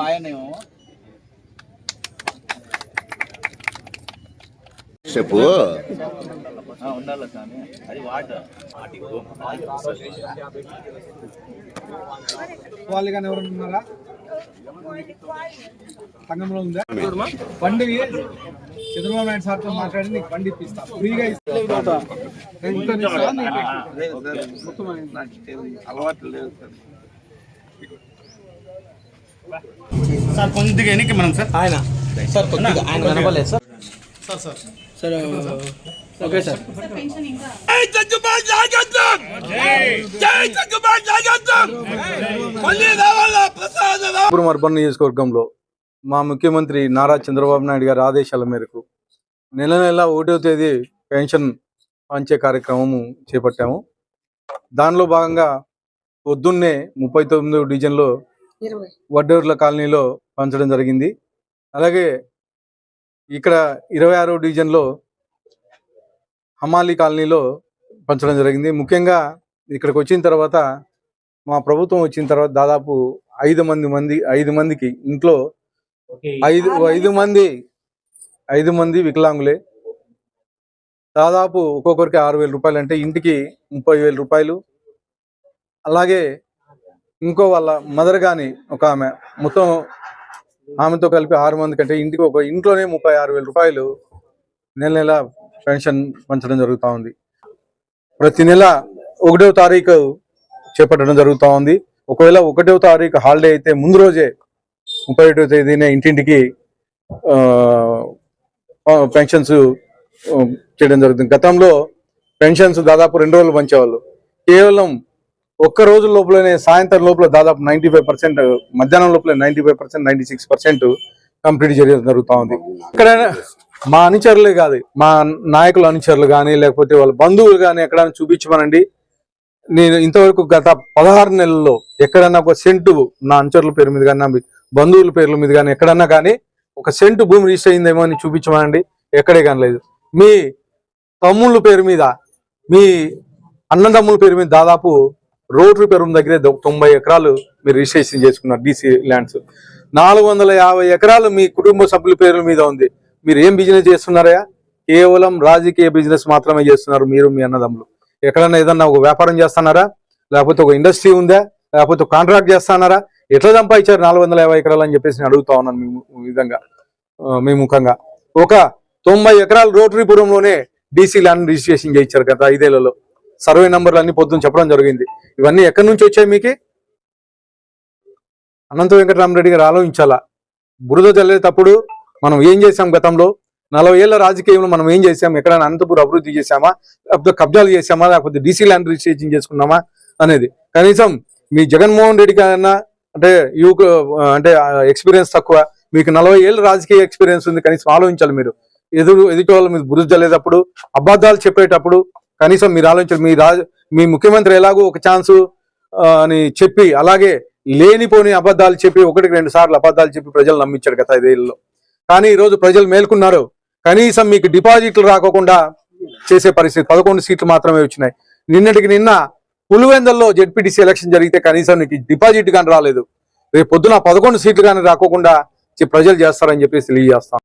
ఆయనేమో చెప్పు. ఆ, ఉండాలి స్వామి? అది వాటర్. వాళ్ళు కానీ ఎవరైనా ఉన్నారా? సంఘంలో ఉందా? బండి చంద్రబాబు నాయుడు సార్తో మాట్లాడి నీకు బండి ఇప్పిస్తా ఫ్రీగా ఇస్తా. ఎంత ఇస్తా నీకు? మొత్తం అలవాటు లేదు సార్ సార్ కొద్దిగా మనం సార్. ఆయన. సార్ కొద్దిగా ఆయన కనపడలేదు sir. Sir okay sir. Urban నియోజకవర్గంలో మా ముఖ్యమంత్రి నారా చంద్రబాబు నాయుడు గారి ఆదేశాల మేరకు నెల నెల ఒకటో తేదీ పెన్షన్ పంచే కార్యక్రమము చేపట్టాము. దానిలో భాగంగా పొద్దున్నే ముప్పై తొమ్మిదో డివిజన్లో వడ్డూర్ల కాలనీలో పంచడం జరిగింది. అలాగే ఇక్కడ ఇరవై ఆరో డివిజన్లో హమాలి కాలనీలో పంచడం జరిగింది. ముఖ్యంగా ఇక్కడికి వచ్చిన తర్వాత మా ప్రభుత్వం వచ్చిన తర్వాత దాదాపు ఐదు మంది మంది ఐదు మందికి ఇంట్లో ఐదు ఐదు మంది ఐదు మంది వికలాంగులే. దాదాపు ఒక్కొక్కరికి ఆరు వేల రూపాయలు అంటే ఇంటికి ముప్పై వేల రూపాయలు. అలాగే ఇంకో వాళ్ళ మదర్ గాని ఒక ఆమె మొత్తం ఆమెతో కలిపి ఆరు మంది కంటే ఇంటికి ఒక ఇంట్లోనే ముప్పై ఆరు వేల రూపాయలు నెల నెల పెన్షన్ పంచడం జరుగుతూ ఉంది. ప్రతి నెల ఒకటో తారీఖు చేపట్టడం జరుగుతూ ఉంది. ఒకవేళ ఒకటో తారీఖు హాలిడే అయితే ముందు రోజే ముప్పై ఒకటో తేదీనే ఇంటింటికి ఆ, పెన్షన్స్ చేయడం జరుగుతుంది. గతంలో పెన్షన్స్ దాదాపు రెండు రోజులు పంచేవాళ్ళు. కేవలం ఒక్క రోజు లోపలనే సాయంత్రం లోపల దాదాపు నైంటీ ఫైవ్ పర్సెంట్ మధ్యాహ్నం లోపల ninety five percent ninety six percent complete చేయడం జరుగుతూ ఉంది. ఇక్కడ మా అనుచరులే కాదు మా నాయకుల అనుచరులు కానీ లేకపోతే వాళ్ళ బంధువులు కానీ ఎక్కడైనా చూపించమనండి. నేను ఇంతవరకు గత పదహారు నెలల్లో ఎక్కడన్నా ఒక సెంటు నా అనుచరుల పేరు మీద కానీ నా బంధువుల పేర్ల మీద కానీ ఎక్కడన్నా కానీ ఒక సెంటు భూమి రిజిస్టర్ అయిందేమో అని చూపించమనండి. ఎక్కడే కానీ లేదు. మీ తమ్ముళ్ళ పేరు మీద మీ అన్నదమ్ముల పేరు మీద దాదాపు రోటరీ పేరు దగ్గరే తొంభై ఎకరాలు మీరు రిజిస్ట్రేషన్ చేసుకున్నారు డీసీ ల్యాండ్స్ నాలుగు వందల యాభై ఎకరాలు మీ కుటుంబ సభ్యుల పేర్ల మీద ఉంది. మీరు ఏం బిజినెస్ చేస్తున్నారా కేవలం రాజకీయ బిజినెస్ మాత్రమే చేస్తున్నారు మీరు మీ అన్నదమ్ములు. ఎక్కడన్నా ఏదన్నా ఒక వ్యాపారం చేస్తున్నారా? లేకపోతే ఒక ఇండస్ట్రీ ఉందా? లేకపోతే కాంట్రాక్ట్ చేస్తున్నారా? ఎట్లా సంపాదించారు నాలుగు వందల యాభై ఎకరాలు అని చెప్పేసి అడుగుతా ఉన్నాను మేము విధంగా మీ ముఖంగా. ఒక తొంభై ఎకరాలు రోటరీపురంలోనే డీసీ ల్యాండ్ రిజిస్ట్రేషన్ చేయించారు గత ఐదేళ్ళలో. సర్వే నంబర్లు అన్ని పొద్దున్న చెప్పడం జరిగింది. ఇవన్నీ ఎక్కడి నుంచి వచ్చాయి మీకు? అనంత వెంకటరామరెడ్డి గారు ఆలోచించాలా? బురద చల్లేటప్పుడు మనం ఏం చేసాం గతంలో? నలభై ఏళ్ళ రాజకీయంలో మనం ఏం చేసాం ఎక్కడైనా అనంతపురం అభివృద్ధి చేశామా? లేకపోతే కబ్జాలు చేశామా? లేకపోతే డీసీ ల్యాండ్ రిజిస్ట్రేషన్ చేసుకున్నామా? అనేది. కనీసం మీ జగన్మోహన్ రెడ్డి కన్నా అంటే యువకు అంటే ఎక్స్పీరియన్స్ తక్కువ. మీకు నలభై ఏళ్ళ రాజకీయ ఎక్స్పీరియన్స్ ఉంది కనీసం ఆలోచించాలి మీరు. ఎదురు ఎదుటి వాళ్ళు మీరు బురుజు చల్లేటప్పుడు అబద్ధాలు చెప్పేటప్పుడు కనీసం మీరు ఆలోచించాలి మీ రాజ మీ ముఖ్యమంత్రి ఎలాగో ఒక ఛాన్సు అని చెప్పి అలాగే లేనిపోని అబద్ధాలు చెప్పి ఒకటికి రెండు సార్లు అబద్ధాలు చెప్పి ప్రజలు నమ్మించాడు గత ఐదేళ్ళలో కానీ ఈ రోజు ప్రజలు మేల్కొన్నారు. కనీసం మీకు డిపాజిట్లు రాకోకుండా చేసే పరిస్థితి పదకొండు సీట్లు మాత్రమే వచ్చినాయి. నిన్నటికి నిన్న పులివెందల్లో జెడ్పీటీసీ ఎలక్షన్ జరిగితే కనీసం నీకు డిపాజిట్ కానీ రాలేదు. రేపు పొద్దున పదకొండు సీట్లు కానీ రాకోకుండా ప్రజలు చేస్తారని చెప్పేసి తెలియజేస్తాం